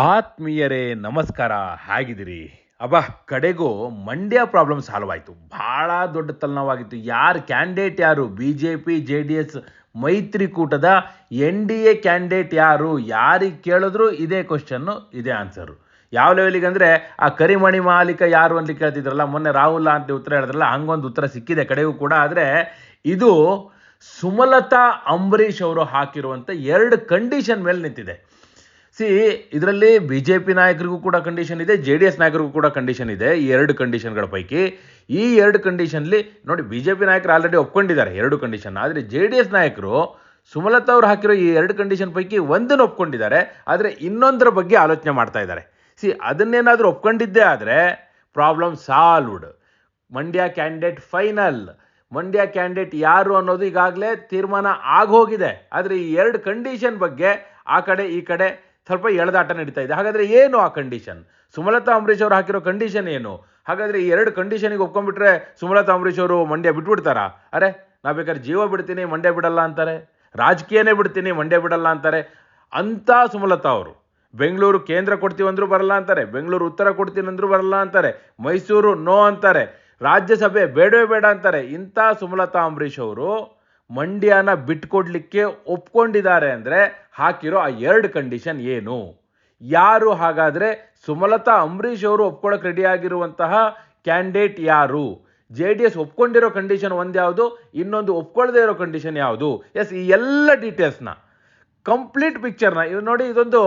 ಆತ್ಮೀಯರೇ, ನಮಸ್ಕಾರ. ಹೇಗಿದ್ದೀರಿ? ಅಬ್ಬಾ, ಕಡೆಗೂ ಮಂಡ್ಯ ಪ್ರಾಬ್ಲಮ್ ಸಾಲ್ವ್ ಆಯಿತು. ಭಾಳ ದೊಡ್ಡ ತಲೆನೋವಾಗಿತ್ತು. ಯಾರು ಕ್ಯಾಂಡಿಡೇಟ್ ಯಾರು? B J P J D S ಮೈತ್ರಿಕೂಟದ ಎನ್ ಡಿ ಎ ಕ್ಯಾಂಡಿಡೇಟ್ ಯಾರು? ಯಾರಿಗೆ ಕೇಳಿದ್ರು ಇದೇ ಕ್ವಶನ್ನು ಇದೇ ಆನ್ಸರು ಯಾವ ಲೆವೆಲಿಗೆ ಅಂದರೆ, ಆ ಕರಿಮಣಿ ಮಾಲೀಕ ಯಾರು ಅಂತ ಕೇಳ್ತಿದ್ರಲ್ಲ, ಮೊನ್ನೆ ರಾಹುಲ್ ಅಂತ ಉತ್ತರ ಹೇಳಿದ್ರಲ್ಲ, ಹಂಗೊಂದು ಉತ್ತರ ಸಿಕ್ಕಿದೆ ಕಡೆಗೂ ಕೂಡ. ಆದರೆ, ಇದು ಸುಮಲತಾ ಅಂಬರೀಷ್ ಅವರು ಹಾಕಿರುವಂಥ ಎರಡು ಕಂಡೀಷನ್ ಮೇಲೆ ನಿಂತಿದೆ. ಸಿ ಇದರಲ್ಲಿ ಬಿ ಜೆ ಪಿ ನಾಯಕರಿಗೂ ಕೂಡ ಕಂಡೀಷನ್ ಇದೆ, ಜೆ ಡಿ ಎಸ್ ನಾಯಕರಿಗೂ ಕೂಡ ಕಂಡೀಷನ್ ಇದೆ, ಈ ಎರಡು ಕಂಡೀಷನ್ಗಳ ಪೈಕಿ. ಈ ಎರಡು ಕಂಡೀಷನ್ಲಿ ನೋಡಿ ಬಿ ಜೆ ಪಿ ನಾಯಕರು ಆಲ್ರೆಡಿ ಒಪ್ಕೊಂಡಿದ್ದಾರೆ ಎರಡು ಕಂಡೀಷನ್ ಆದರೆ ಜೆ ಡಿ ಎಸ್ ನಾಯಕರು ಸುಮಲತಾ ಅವರು ಹಾಕಿರೋ ಈ ಎರಡು ಕಂಡೀಷನ್ ಪೈಕಿ ಒಂದನ್ನು ಒಪ್ಕೊಂಡಿದ್ದಾರೆ, ಆದರೆ ಇನ್ನೊಂದರ ಬಗ್ಗೆ ಆಲೋಚನೆ ಮಾಡ್ತಾ ಇದ್ದಾರೆ. ಸಿ ಅದನ್ನೇನಾದರೂ ಒಪ್ಕೊಂಡಿದ್ದೇ ಆದರೆ problem solved Mandya candidate final Mandya candidate ಯಾರು ಅನ್ನೋದು ಈಗಾಗಲೇ ತೀರ್ಮಾನ ಆಗೋಗಿದೆ. ಆದರೆ ಈ ಎರಡು ಕಂಡೀಷನ್ ಬಗ್ಗೆ ಆ ಕಡೆ ಈ ಕಡೆ ಸ್ವಲ್ಪ ಎಳೆದಾಟ ನಡೀತಾ ಇದೆ. ಹಾಗಾದರೆ ಏನು ಆ ಕಂಡೀಷನ್ ಸುಮಲತಾ ಅಂಬರೀಷ್ ಅವರು ಹಾಕಿರೋ ಕಂಡೀಷನ್ ಏನು? ಹಾಗಾದರೆ ಈ ಎರಡು ಕಂಡೀಷನಿಗೆ ಒಪ್ಕೊಂಡ್ಬಿಟ್ರೆ ಸುಮಲತಾ ಅಂಬರೀಷ್ ಅವರು ಮಂಡ್ಯ ಬಿಟ್ಬಿಡ್ತಾರಾ? ಅರೆ ನಾ ಬೇಕಾದ್ರೆ ಜೀವ ಬಿಡ್ತೀನಿ, ಮಂಡ್ಯ ಬಿಡಲ್ಲ ಅಂತಾರೆ. ರಾಜಕೀಯನೇ ಬಿಡ್ತೀನಿ, ಮಂಡ್ಯ ಬಿಡಲ್ಲ ಅಂತಾರೆ. ಅಂಥ ಸುಮಲತಾ ಅವರು. ಬೆಂಗಳೂರು ಕೇಂದ್ರ ಕೊಡ್ತೀವಿ ಅಂದರೂ ಬರಲ್ಲ ಅಂತಾರೆ. ಬೆಂಗಳೂರು ಉತ್ತರ ಕೊಡ್ತೀನಿ ಅಂದರೂ ಬರಲ್ಲ ಅಂತಾರೆ. ಮೈಸೂರು ನೋ ಅಂತಾರೆ. ರಾಜ್ಯಸಭೆ ಬೇಡವೇ ಬೇಡ ಅಂತಾರೆ. ಇಂಥ ಸುಮಲತಾ ಅಂಬರೀಷ್ ಅವರು ಮಂಡ್ಯನ ಬಿಟ್ಕೊಡ್ಲಿಕ್ಕೆ ಒಪ್ಕೊಂಡಿದ್ದಾರೆ ಅಂದರೆ ಹಾಕಿರೋ ಆ ಎರಡು ಕಂಡೀಷನ್ ಏನು? ಯಾರು ಹಾಗಾದರೆ ಸುಮಲತಾ, ಅಂಬರೀಷ್ ಅವರು ಒಪ್ಕೊಳ್ಳೋಕೆ ರೆಡಿ ಆಗಿರುವಂತಹ ಕ್ಯಾಂಡಿಡೇಟ್ ಯಾರು? ಜೆ ಡಿ ಎಸ್ ಒಪ್ಕೊಂಡಿರೋ ಕಂಡೀಷನ್ ಒಂದು ಯಾವುದು ಇನ್ನೊಂದು ಒಪ್ಕೊಳ್ಳದೇ ಇರೋ ಕಂಡೀಷನ್ ಯಾವುದು? ಎಸ್ ಈ ಎಲ್ಲ ಡೀಟೇಲ್ಸ್ನ ಕಂಪ್ಲೀಟ್ ಪಿಕ್ಚರ್ನ ಇದು ನೋಡಿ, ಇದೊಂದು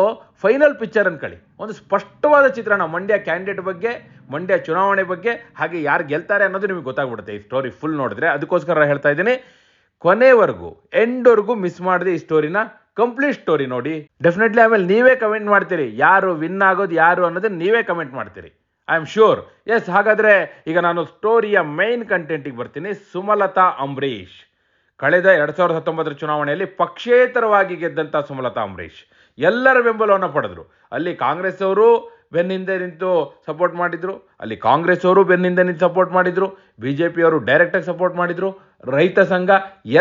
ಫೈನಲ್ ಪಿಕ್ಚರ್ ಅನ್ಕೊಳ್ಳಿ. ಒಂದು ಸ್ಪಷ್ಟವಾದ ಚಿತ್ರಣ, ಮಂಡ್ಯ ಕ್ಯಾಂಡಿಡೇಟ್ ಬಗ್ಗೆ, ಮಂಡ್ಯ ಚುನಾವಣೆ ಬಗ್ಗೆ, ಹಾಗೆ ಯಾರು ಗೆಲ್ತಾರೆ ಅನ್ನೋದು ನಿಮಗೆ ಗೊತ್ತಾಗ್ಬಿಡುತ್ತೆ. ಈ ಸ್ಟೋರಿ ಫುಲ್ ನೋಡಿದ್ರೆ. ಅದಕ್ಕೋಸ್ಕರ ಹೇಳ್ತಾ ಇದ್ದೀನಿ. ಕೊನೆವರೆಗೂ, ಎಂಡ್ವರೆಗೂ ಮಿಸ್ ಮಾಡದೆ ಈ ಸ್ಟೋರಿನ ಕಂಪ್ಲೀಟ್ ಸ್ಟೋರಿ ನೋಡಿ. ಡೆಫಿನೆಟ್ಲಿ ಆಮೇಲೆ ನೀವೇ ಕಮೆಂಟ್ ಮಾಡ್ತೀರಿ. ಯಾರು ವಿನ್ ಆಗೋದು, ಯಾರು ಅನ್ನೋದನ್ನ ನೀವೇ ಕಮೆಂಟ್ ಮಾಡ್ತೀರಿ. ಐ ಆಮ್ ಶೂರ್ ಎಸ್ ಹಾಗಾದ್ರೆ ಈಗ ನಾನು ಸ್ಟೋರಿಯ ಮೈನ್ ಕಂಟೆಂಟಿಗೆ ಬರ್ತೀನಿ. ಸುಮಲತಾ, ಅಂಬರೀಷ್. ಕಳೆದ ಎರಡ್ ಸಾವಿರದ ಹತ್ತೊಂಬತ್ತರ ಚುನಾವಣೆಯಲ್ಲಿ ಪಕ್ಷೇತರವಾಗಿ ಗೆದ್ದಂಥ ಸುಮಲತಾ, ಅಂಬರೀಷ್. ಎಲ್ಲರ ಬೆಂಬಲವನ್ನು ಪಡೆದ್ರು. ಅಲ್ಲಿ ಕಾಂಗ್ರೆಸ್ ಅವರು ಬೆನ್ನಿಂದ ನಿಂತು ಸಪೋರ್ಟ್ ಮಾಡಿದ್ರು. ಅಲ್ಲಿ ಕಾಂಗ್ರೆಸ್ ಅವರು ಬೆನ್ನಿಂದ ನಿಂತು ಸಪೋರ್ಟ್ ಮಾಡಿದ್ರು. ಬಿ ಜೆ ಪಿಯವರು ಡೈರೆಕ್ಟಾಗಿ ಸಪೋರ್ಟ್ ಮಾಡಿದ್ರು. ರೈತ ಸಂಘ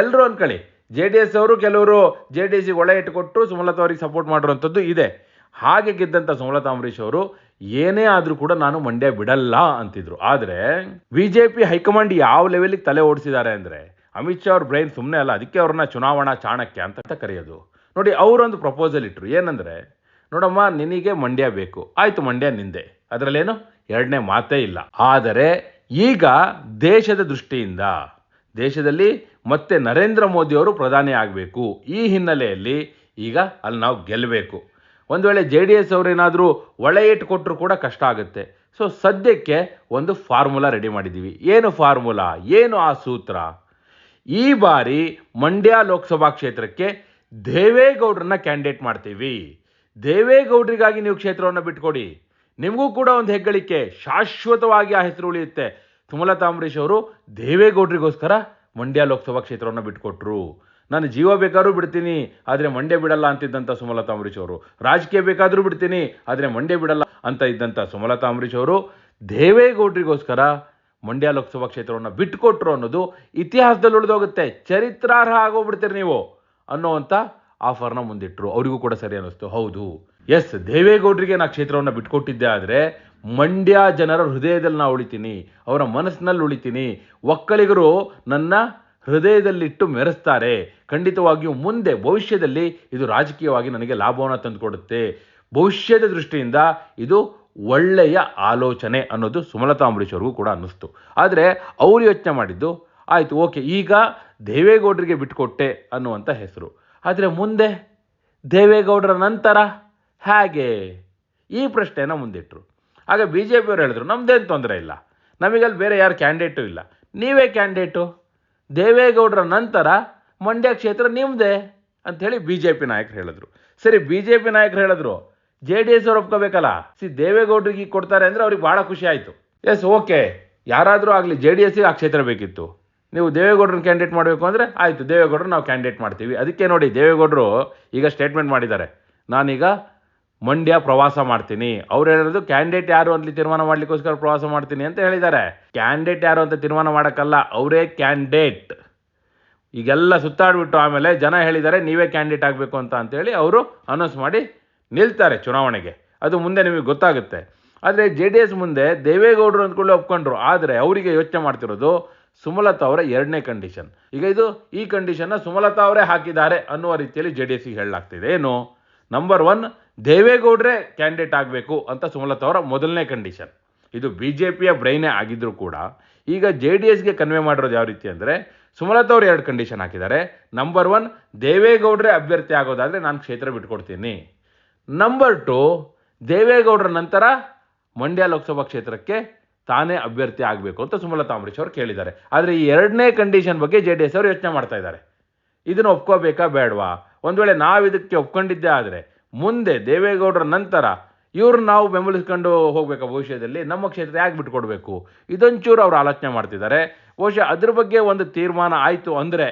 ಎಲ್ಲರೂ ಅನ್ಕೊಳ್ಳಿ. ಜೆ ಡಿ ಎಸ್ ಅವರು ಕೆಲವರು ಜೆ ಡಿ ಎಸ್ಗೆ ಒಳ ಇಟ್ಟುಕೊಟ್ಟು ಸುಮಲತಾ ಅವರಿಗೆ ಸಪೋರ್ಟ್ ಮಾಡಿರುವಂಥದ್ದು ಇದೆ. ಹಾಗೆ ಗೆದ್ದಂಥ ಸುಮಲತಾ ಅಂಬರೀಷ್ ಅವರು, ಏನೇ ಆದರೂ ಕೂಡ ನಾನು ಮಂಡ್ಯ ಬಿಡಲ್ಲ ಅಂತಿದ್ರು. ಆದರೆ ಬಿ ಜೆ ಪಿ ಹೈಕಮಾಂಡ್ ಯಾವ ಲೆವೆಲಿಗೆ ತಲೆ ಓಡಿಸಿದ್ದಾರೆ ಅಂದರೆ ಅಮಿತ್ ಶಾ ಅವ್ರ ಬ್ರೈನ್ ಸುಮ್ಮನೆ ಅಲ್ಲ, ಅದಕ್ಕೆ ಅವ್ರನ್ನ ಚುನಾವಣಾ ಚಾಣಕ್ಯ ಅಂತ ಕರೆಯೋದು. ನೋಡಿ, ಅವರೊಂದು ಪ್ರಪೋಸಲ್ ಇಟ್ಟರು ಏನಂದರೆ, ನೋಡಮ್ಮ, ನಿನಗೆ ಮಂಡ್ಯ ಬೇಕು. ಆಯಿತು, ಮಂಡ್ಯ ನಿಂದೆ. ಅದರಲ್ಲೇನು? ಎರಡನೇ ಮಾತೇ ಇಲ್ಲ. ಆದರೆ ಈಗ ದೇಶದ ದೃಷ್ಟಿಯಿಂದ ದೇಶದಲ್ಲಿ ಮತ್ತೆ ನರೇಂದ್ರ ಮೋದಿಯವರು ಪ್ರಧಾನಿ ಆಗಬೇಕು. ಈ ಹಿನ್ನೆಲೆಯಲ್ಲಿ ಈಗ ಅಲ್ಲಿ ನಾವು ಗೆಲ್ಲಬೇಕು ಒಂದು ವೇಳೆ ಜೆ ಡಿ ಎಸ್ ಅವರೇನಾದರೂ ಒಳೆ ಇಟ್ಕೊಟ್ರು ಕೂಡ ಕಷ್ಟ ಆಗುತ್ತೆ. ಸೊ ಸದ್ಯಕ್ಕೆ ಒಂದು ಫಾರ್ಮುಲಾ ರೆಡಿ ಮಾಡಿದ್ದೀವಿ. ಏನು ಫಾರ್ಮುಲಾ? ಏನು ಆ ಸೂತ್ರ? ಈ ಬಾರಿ ಮಂಡ್ಯ ಲೋಕಸಭಾ ಕ್ಷೇತ್ರಕ್ಕೆ ದೇವೇಗೌಡರನ್ನ ಕ್ಯಾಂಡಿಡೇಟ್ ಮಾಡ್ತೀವಿ. ದೇವೇಗೌಡರಿಗಾಗಿ ನೀವು ಕ್ಷೇತ್ರವನ್ನು ಬಿಟ್ಕೊಡಿ. ನಿಮಗೂ ಕೂಡ ಒಂದು ಹೆಗ್ಗಳಿಕೆ. ಶಾಶ್ವತವಾಗಿ ಆ ಹೆಸರು ಉಳಿಯುತ್ತೆ. ಸುಮಲತಾ ಅಂಬರೀಷ್ ಅವರು ದೇವೇಗೌಡರಿಗೋಸ್ಕರ ಮಂಡ್ಯ ಲೋಕಸಭಾ ಕ್ಷೇತ್ರವನ್ನು ಬಿಟ್ಕೊಟ್ರು. ನಾನು ಜೀವ ಬೇಕಾದ್ರೂ ಬಿಡ್ತೀನಿ, ಆದರೆ ಮಂಡ್ಯ ಬಿಡಲ್ಲ ಅಂತಿದ್ದಂಥ ಸುಮಲತಾ ಅಂಬರೀಷ್ ಅವರು. ರಾಜಕೀಯ ಬೇಕಾದರೂ ಬಿಡ್ತೀನಿ, ಆದರೆ ಮಂಡ್ಯ ಬಿಡಲ್ಲ ಅಂತ ಇದ್ದಂಥ ಸುಮಲತಾ ಅಂಬರೀಷ್ ಅವರು ದೇವೇಗೌಡರಿಗೋಸ್ಕರ ಮಂಡ್ಯ ಲೋಕಸಭಾ ಕ್ಷೇತ್ರವನ್ನು ಬಿಟ್ಕೊಟ್ರು ಅನ್ನೋದು ಇತಿಹಾಸದಲ್ಲಿ ಉಳಿದೋಗುತ್ತೆ ಚರಿತ್ರಾರ್ಹ ಆಗೋಗ್ಬಿಡ್ತೀರಿ ನೀವು ಅನ್ನೋವಂಥ ಆಫರ್ನ ಮುಂದಿಟ್ಟರು ಅವರಿಗೂ ಕೂಡ ಸರಿ ಅನ್ನಿಸ್ತು. ಹೌದು. ಎಸ್, ದೇವೇಗೌಡರಿಗೆ ನಾ ಕ್ಷೇತ್ರವನ್ನು ಬಿಟ್ಕೊಟ್ಟಿದ್ದೆ ಆದರೆ ಮಂಡ್ಯ ಜನರ ಹೃದಯದಲ್ಲಿ ನಾನು ಉಳಿತೀನಿ, ಅವರ ಮನಸ್ಸಿನಲ್ಲಿ ಉಳಿತೀನಿ. ಒಕ್ಕಲಿಗರು ನನ್ನ ಹೃದಯದಲ್ಲಿಟ್ಟು ಮೆರೆಸ್ತಾರೆ. ಖಂಡಿತವಾಗಿಯೂ ಮುಂದೆ ಭವಿಷ್ಯದಲ್ಲಿ ಇದು ರಾಜಕೀಯವಾಗಿ ನನಗೆ ಲಾಭವನ್ನು ತಂದುಕೊಡುತ್ತೆ. ಭವಿಷ್ಯದ ದೃಷ್ಟಿಯಿಂದ ಇದು ಒಳ್ಳೆಯ ಆಲೋಚನೆ ಅನ್ನೋದು ಸುಮಲತಾ ಅವ್ರಿಗೂ ಕೂಡ ಅನ್ನಿಸ್ತು. ಆದರೆ ಅವರು ಯೋಚನೆ ಮಾಡಿದ್ದು, ಆಯಿತು, ಓಕೆ, ಈಗ ದೇವೇಗೌಡರಿಗೆ ಬಿಟ್ಕೊಟ್ಟೆ ಅನ್ನುವಂಥ ಹೆಸರು. ಆದರೆ ಮುಂದೆ ದೇವೇಗೌಡರ ನಂತರ ಹೇಗೆ? ಈ ಪ್ರಶ್ನೆಯನ್ನು ಮುಂದಿಟ್ಟರು ಆಗ ಬಿ ಜೆ ಪಿಯವರು ಹೇಳಿದ್ರು, ನಮ್ದೇನು ತೊಂದರೆ ಇಲ್ಲ. ನಮಗಲ್ಲಿ ಬೇರೆ ಯಾರು ಕ್ಯಾಂಡಿಡೇಟು ಇಲ್ಲ. ನೀವೇ ಕ್ಯಾಂಡಿಡೇಟು ದೇವೇಗೌಡರ ನಂತರ ಮಂಡ್ಯ ಕ್ಷೇತ್ರ ನಿಮ್ಮದೇ ಅಂಥೇಳಿ ಬಿ ಜೆ ಪಿ ನಾಯಕರು ಹೇಳಿದ್ರು. ಸರಿ ಬಿ ಜೆ ಪಿ ನಾಯಕರು ಹೇಳಿದ್ರು ಜೆ ಡಿ ಎಸ್ ಅವ್ರು ಒಪ್ಕೋಬೇಕಲ್ಲ? ಸಿ, ದೇವೇಗೌಡರಿಗೆ ಕೊಡ್ತಾರೆ ಅಂದರೆ ಅವ್ರಿಗೆ ಭಾಳ ಖುಷಿ ಆಯಿತು. Yes, okay. ಯಾರಾದರೂ ಆಗಲಿ ಜೆ ಡಿ ಎಸ್ಸಿಗೆ ಆ ಕ್ಷೇತ್ರ ಬೇಕಿತ್ತು. ನೀವು ದೇವೇಗೌಡರನ್ನ ಕ್ಯಾಂಡಿಡೇಟ್ ಮಾಡಬೇಕು ಅಂದರೆ ಆಯಿತು ದೇವೇಗೌಡರು ನಾವು ಕ್ಯಾಂಡಿಡೇಟ್ ಮಾಡ್ತೀವಿ. ಅದಕ್ಕೆ ನೋಡಿ, ದೇವೇಗೌಡರು ಈಗ ಸ್ಟೇಟ್ಮೆಂಟ್ ಮಾಡಿದ್ದಾರೆ. ನಾನೀಗ ಮಂಡ್ಯ ಪ್ರವಾಸ ಮಾಡ್ತೀನಿ. ಅವ್ರು ಹೇಳಿರೋದು ಕ್ಯಾಂಡಿಡೇಟ್ ಯಾರು ಅಂತ ತೀರ್ಮಾನ ಮಾಡ್ಲಿಕ್ಕೋಸ್ಕರ ಪ್ರವಾಸ ಮಾಡ್ತೀನಿ ಅಂತ ಹೇಳಿದ್ದಾರೆ. ಕ್ಯಾಂಡಿಡೇಟ್ ಯಾರು ಅಂತ ತೀರ್ಮಾನ ಮಾಡೋಕ್ಕಲ್ಲ, ಅವರೇ ಕ್ಯಾಂಡಿಡೇಟ್ ಈಗೆಲ್ಲ ಸುತ್ತಾಡ್ಬಿಟ್ಟು ಆಮೇಲೆ ಜನ ಹೇಳಿದ್ದಾರೆ, ನೀವೇ ಕ್ಯಾಂಡಿಡೇಟ್ ಆಗಬೇಕು ಅಂತ ಅಂತೇಳಿ ಅವರು ಅನೌನ್ಸ್ ಮಾಡಿ ನಿಲ್ತಾರೆ ಚುನಾವಣೆಗೆ. ಅದು ಮುಂದೆ ನಿಮಗೆ ಗೊತ್ತಾಗುತ್ತೆ. ಆದರೆ ಜೆ ಡಿ ಎಸ್ ಮುಂದೆ ದೇವೇಗೌಡರು ಅಂದ್ಕೊಳ್ಳಿ ಒಪ್ಕೊಂಡ್ರು. ಆದರೆ ಅವರಿಗೆ ಯೋಚನೆ ಮಾಡ್ತಿರೋದು ಸುಮಲತಾ ಅವರ ಎರಡನೇ ಕಂಡೀಷನ್ ಈಗ ಇದು ಈ ಕಂಡೀಷನ್ನ ಸುಮಲತಾ ಅವರೇ ಹಾಕಿದ್ದಾರೆ ಅನ್ನುವ ರೀತಿಯಲ್ಲಿ ಜೆ ಡಿ ಎಸ್ಗೆ ಹೇಳಲಾಗ್ತಿದೆ. ಏನು? ನಂಬರ್ ಒನ್ ದೇವೇಗೌಡರೇ ಕ್ಯಾಂಡಿಡೇಟ್ ಆಗಬೇಕು ಅಂತ ಸುಮಲತಾ ಅವರ ಮೊದಲನೇ ಕಂಡೀಷನ್. ಇದು ಬಿ ಜೆ ಪಿಯ ಬ್ರೈನೇ ಆಗಿದ್ದರೂ ಕೂಡ ಈಗ ಜೆ ಡಿ ಎಸ್ಗೆ ಕನ್ವೆ ಮಾಡಿರೋದು ಯಾವ ರೀತಿ ಅಂದರೆ ಸುಮಲತಾ ಅವರು ಎರಡು ಕಂಡೀಷನ್ ಹಾಕಿದ್ದಾರೆ. ನಂಬರ್ ಒನ್ ದೇವೇಗೌಡರೇ ಅಭ್ಯರ್ಥಿ ಆಗೋದಾದರೆ ನಾನು ಕ್ಷೇತ್ರ ಬಿಟ್ಕೊಡ್ತೀನಿ. ನಂಬರ್ ಟು ದೇವೇಗೌಡರ ನಂತರ ಮಂಡ್ಯ ಲೋಕಸಭಾ ಕ್ಷೇತ್ರಕ್ಕೆ ತಾನೇ ಅಭ್ಯರ್ಥಿ ಆಗಬೇಕು ಅಂತ ಸುಮಲತಾ ಅಂಬರೀಶ್ ಅವರು ಕೇಳಿದ್ದಾರೆ. ಆದರೆ ಈ ಎರಡನೇ ಕಂಡೀಷನ್ ಬಗ್ಗೆ ಜೆ ಡಿ ಎಸ್ ಅವರು ಯೋಚನೆ ಮಾಡ್ತಾ ಇದ್ದಾರೆ. ಇದನ್ನು ಒಪ್ಕೋಬೇಕಾ ಬೇಡವಾ? ಒಂದು ವೇಳೆ ನಾವು ಇದಕ್ಕೆ ಒಪ್ಕೊಂಡಿದ್ದೇ ಆದರೆ ಮುಂದೆ ದೇವೇಗೌಡರ ನಂತರ ಇವ್ರನ್ನ ನಾವು ಬೆಂಬಲಿಸ್ಕೊಂಡು ಹೋಗ್ಬೇಕು ಭವಿಷ್ಯದಲ್ಲಿ? ನಮ್ಮ ಕ್ಷೇತ್ರ ಯಾಕೆ ಬಿಟ್ಕೊಡ್ಬೇಕು? ಇದೊಂಚೂರು ಅವರು ಆಲೋಚನೆ ಮಾಡ್ತಿದ್ದಾರೆ. ಬಹುಶಃ ಅದ್ರ ಬಗ್ಗೆ ಒಂದು ತೀರ್ಮಾನ ಆಯಿತು ಅಂದರೆ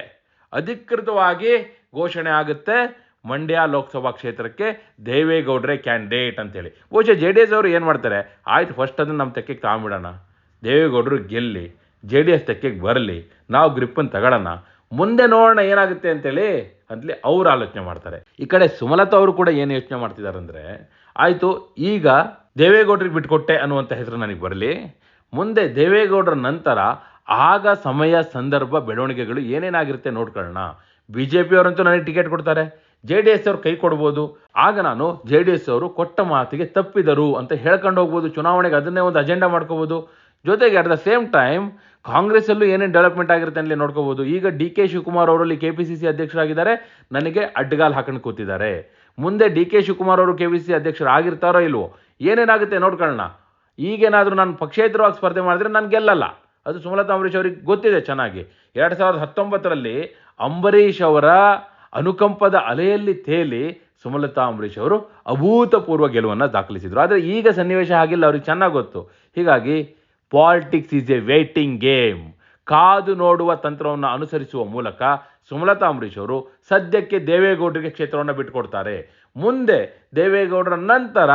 ಅಧಿಕೃತವಾಗಿ ಘೋಷಣೆ ಆಗುತ್ತೆ ಮಂಡ್ಯ ಲೋಕಸಭಾ ಕ್ಷೇತ್ರಕ್ಕೆ ದೇವೇಗೌಡರೇ ಕ್ಯಾಂಡಿಡೇಟ್ ಅಂತೇಳಿ. ಬಹುಶಃ ಜೆ ಡಿ ಎಸ್ ಅವರು ಏನು ಮಾಡ್ತಾರೆ? ಆಯ್ತು ಫಸ್ಟ್ ಅದನ್ನು ನಮ್ಮ ತೆಕ್ಕೆಗೆ ತಗೊಂಬಿಡೋಣ ದೇವೇಗೌಡರು ಗೆಲ್ಲಿ, ಜೆ ಡಿ ಎಸ್ ತೆಕ್ಕೆಗೆ ಬರಲಿ, ನಾವು ಗ್ರಿಪ್ಪನ್ನು ತಗೊಳ್ಳೋಣ ಮುಂದೆ ನೋಡೋಣ ಏನಾಗುತ್ತೆ ಅಂತೇಳಿ ಅಂತಲೇ ಅವ್ರು ಆಲೋಚನೆ ಮಾಡ್ತಾರೆ. ಈ ಕಡೆ ಸುಮಲತಾ ಅವರು ಕೂಡ ಏನು ಯೋಚನೆ ಮಾಡ್ತಿದ್ದಾರೆ ಅಂದರೆ ಆಯಿತು, ಈಗ ದೇವೇಗೌಡರಿಗೆ ಬಿಟ್ಕೊಟ್ಟೆ ಅನ್ನುವಂಥ ಹೆಸರು ನನಗೆ ಬರಲಿ. ಮುಂದೆ ದೇವೇಗೌಡರ ನಂತರ ಆಗ ಸಮಯ, ಸಂದರ್ಭ, ಬೆಳವಣಿಗೆಗಳು ಏನೇನಾಗಿರುತ್ತೆ ನೋಡ್ಕೊಳ್ಳೋಣ. ಬಿ ಜೆ ಪಿಯವರಂತೂ ನನಗೆ ಟಿಕೆಟ್ ಕೊಡ್ತಾರೆ. ಜೆ ಡಿ ಎಸ್ ಅವ್ರು ಕೈ ಕೊಡ್ಬೋದು. ಆಗ ನಾನು ಜೆ ಡಿ ಎಸ್ ಅವರು ಕೊಟ್ಟ ಮಾತಿಗೆ ತಪ್ಪಿದರು ಅಂತ ಹೇಳ್ಕೊಂಡು ಹೋಗ್ಬೋದು. ಚುನಾವಣೆಗೆ ಅದನ್ನೇ ಒಂದು ಅಜೆಂಡಾ ಮಾಡ್ಕೋಬೋದು. ಜೊತೆಗೆ ಅಟ್ ದ ಸೇಮ್ ಟೈಮ್ ಕಾಂಗ್ರೆಸ್ಸಲ್ಲೂ ಏನೇನು ಡೆವಲಪ್ಮೆಂಟ್ ಆಗಿರುತ್ತೆ ಅಲ್ಲಿ ನೋಡ್ಕೋಬೋದು. ಈಗ ಡಿ ಕೆ ಶಿವಕುಮಾರ್ ಅವರಲ್ಲಿ ಕೆ ಪಿ ಸಿ ಸಿ ಅಧ್ಯಕ್ಷರಾಗಿದ್ದಾರೆ. ನನಗೆ ಅಡ್ಡಗಾಲ್ ಹಾಕೊಂಡು ಕೂತಿದ್ದಾರೆ. ಮುಂದೆ ಡಿ ಕೆ ಶಿವಕುಮಾರ್ ಅವರು ಕೆ ಪಿ ಸಿ ಅಧ್ಯಕ್ಷರು ಆಗಿರ್ತಾರೋ ಇಲ್ವೋ, ಏನೇನಾಗುತ್ತೆ ನೋಡ್ಕೊಳ್ಳೋಣ. ಈಗೇನಾದರೂ ನಾನು ಪಕ್ಷೇತರವಾಗಿ ಸ್ಪರ್ಧೆ ಮಾಡಿದ್ರೆ ನಾನು ಗೆಲ್ಲಲ್ಲ. ಅದು ಸುಮಲತಾ ಅಂಬರೀಶ್ ಅವರಿಗೆ ಗೊತ್ತಿದೆ ಚೆನ್ನಾಗಿ. ಎರಡು ಸಾವಿರದ ಹತ್ತೊಂಬತ್ತರಲ್ಲಿ ಅಂಬರೀಷ್ ಅವರ ಅನುಕಂಪದ ಅಲೆಯಲ್ಲಿ ತೇಲಿ ಸುಮಲತಾ ಅಂಬರೀಷ್ ಅವರು ಅಭೂತಪೂರ್ವ ಗೆಲುವನ್ನು ದಾಖಲಿಸಿದರು. ಆದರೆ ಈಗ ಸನ್ನಿವೇಶ ಆಗಿಲ್ಲ ಅವ್ರಿಗೆ ಚೆನ್ನಾಗಿ ಗೊತ್ತು. ಹೀಗಾಗಿ politics is a waiting game ಕಾದು ನೋಡುವ ತಂತ್ರವನ್ನು ಅನುಸರಿಸುವ ಮೂಲಕ ಸುಮಲತಾ ಅಂಬರೀಷ್ ಅವರು ಸದ್ಯಕ್ಕೆ ದೇವೇಗೌಡರಿಗೆ ಕ್ಷೇತ್ರವನ್ನು ಬಿಟ್ಟುಕೊಡ್ತಾರೆ. ಮುಂದೆ ದೇವೇಗೌಡರ ನಂತರ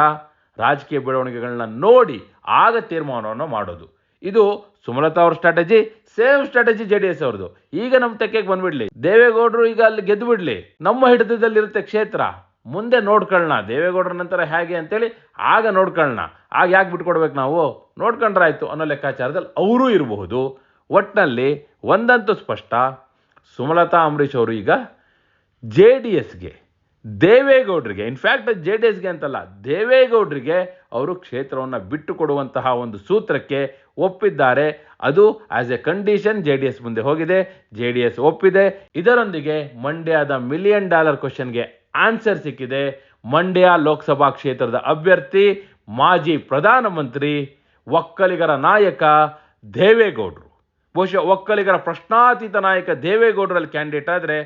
ರಾಜಕೀಯ ಬೆಳವಣಿಗೆಗಳನ್ನ ನೋಡಿ ಆಗ ತೀರ್ಮಾನವನ್ನು ಮಾಡೋದು. ಇದು ಸುಮಲತಾ ಅವ್ರ strategy same strategy J D S ಅವ್ರದ್ದು. ಈಗ ನಮ್ಮ ತೆಕ್ಕೆಗೆ ಬಂದ್ಬಿಡ್ಲಿ. ದೇವೇಗೌಡರು ಈಗ ಅಲ್ಲಿ ಗೆದ್ದು ಬಿಡ್ಲಿ ನಮ್ಮ ಹಿಡಿತದಲ್ಲಿರುತ್ತೆ ಕ್ಷೇತ್ರ. ಮುಂದೆ ನೋಡ್ಕೊಳ್ಳೋಣ ದೇವೇಗೌಡರ ನಂತರ ಹೇಗೆ ಅಂತೇಳಿ ಆಗ ನೋಡ್ಕೊಳ್ಳೋಣ ಆಗ ಯಾಕೆ ಬಿಟ್ಕೊಡ್ಬೇಕು ನಾವು? ನೋಡ್ಕೊಂಡ್ರಾಯ್ತು ಅನ್ನೋ ಲೆಕ್ಕಾಚಾರದಲ್ಲಿ ಅವರೂ ಇರಬಹುದು. ಒಟ್ಟಿನಲ್ಲಿ ಒಂದಂತೂ ಸ್ಪಷ್ಟ, ಸುಮಲತಾ ಅಂಬರೀಷ್ ಅವರು ಈಗ ಜೆ ಡಿ ಎಸ್ಗೆ, ದೇವೇಗೌಡರಿಗೆ ಇನ್ಫ್ಯಾಕ್ಟ್ ಜೆ ಡಿ ಎಸ್ಗೆ ಅಂತಲ್ಲ, ದೇವೇಗೌಡರಿಗೆ ಅವರು ಕ್ಷೇತ್ರವನ್ನು ಬಿಟ್ಟು ಕೊಡುವಂತಹ ಒಂದು ಸೂತ್ರಕ್ಕೆ ಒಪ್ಪಿದ್ದಾರೆ. ಅದು as a condition J D S ಮುಂದೆ ಹೋಗಿದೆ. ಜೆ ಡಿ ಎಸ್ ಒಪ್ಪಿದೆ. ಇದರೊಂದಿಗೆ ಮಂಡ್ಯದ ಮಿಲಿಯನ್ ಡಾಲರ್ ಕ್ವಶನ್ಗೆ ಆನ್ಸರ್ ಸಿಕ್ಕಿದೆ. ಮಂಡ್ಯ ಲೋಕಸಭಾ ಕ್ಷೇತ್ರದ ಅಭ್ಯರ್ಥಿ, ಮಾಜಿ ಪ್ರಧಾನಮಂತ್ರಿ, ಒಕ್ಕಲಿಗರ ನಾಯಕ ದೇವೇಗೌಡರು. ಬಹುಶಃ ಒಕ್ಕಲಿಗರ ಪ್ರಶ್ನಾತೀತ ನಾಯಕ ದೇವೇಗೌಡರಲ್ಲಿ ಕ್ಯಾಂಡಿಡೇಟ್ ಆದರೆ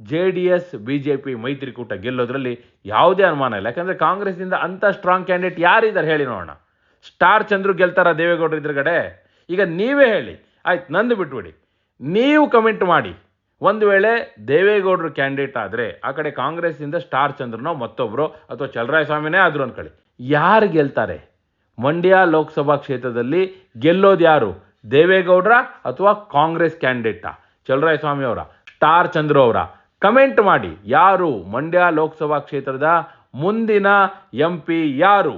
J D S, B J P ಮೈತ್ರಿಕೂಟ ಗೆಲ್ಲೋದ್ರಲ್ಲಿ ಯಾವುದೇ ಅನುಮಾನ ಇಲ್ಲ. ಯಾಕಂದರೆ ಕಾಂಗ್ರೆಸ್ನಿಂದ ಅಂಥ ಸ್ಟ್ರಾಂಗ್ ಕ್ಯಾಂಡಿಡೇಟ್ ಯಾರಿದ್ದಾರೆ ಹೇಳಿ ನೋಡೋಣ. ಸ್ಟಾರ್ ಚಂದ್ರು ಗೆಲ್ತಾರ ದೇವೇಗೌಡರು ಇದ್ರಗಡೆ ಈಗ ನೀವೇ ಹೇಳಿ. ಆಯ್ತು, ನಂದು ಬಿಟ್ಬಿಡಿ. ನೀವು ಕಮೆಂಟ್ ಮಾಡಿ. ಒಂದು ವೇಳೆ ದೇವೇಗೌಡರು ಕ್ಯಾಂಡಿಡೇಟ್ ಆದರೆ, ಆ ಕಡೆ ಕಾಂಗ್ರೆಸ್ಸಿಂದ ಸ್ಟಾರ್ ಚಂದ್ರನೋ ಮತ್ತೊಬ್ಬರು ಅಥವಾ ಚಲರಾಯ ಸ್ವಾಮಿನೇ ಆದರೂ ಅಂದ್ಕೊಳ್ಳಿ ಯಾರು ಗೆಲ್ತಾರೆ? ಮಂಡ್ಯ ಲೋಕಸಭಾ ಕ್ಷೇತ್ರದಲ್ಲಿ ಗೆಲ್ಲೋದು ಯಾರು? ದೇವೇಗೌಡರ ಅಥವಾ ಕಾಂಗ್ರೆಸ್ ಕ್ಯಾಂಡಿಡೇಟಾ ಚಲರಾಯ ಸ್ವಾಮಿ ಅವರ, ಸ್ಟಾರ್ ಚಂದ್ರು ಅವರ? ಕಮೆಂಟ್ ಮಾಡಿ, ಯಾರು ಮಂಡ್ಯ ಲೋಕಸಭಾ ಕ್ಷೇತ್ರದ ಮುಂದಿನ ಎಂ ಪಿ ಯಾರು?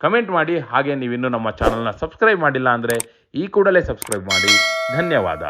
ಕಮೆಂಟ್ ಮಾಡಿ, ಹಾಗೆ ನೀವಿನ್ನೂ ನಮ್ಮ ಚಾನಲ್ನ ಸಬ್ಸ್ಕ್ರೈಬ್ ಮಾಡಿಲ್ಲ ಅಂದರೆ ಈ ಕೂಡಲೇ ಸಬ್ಸ್ಕ್ರೈಬ್ ಮಾಡಿ. ಧನ್ಯವಾದ.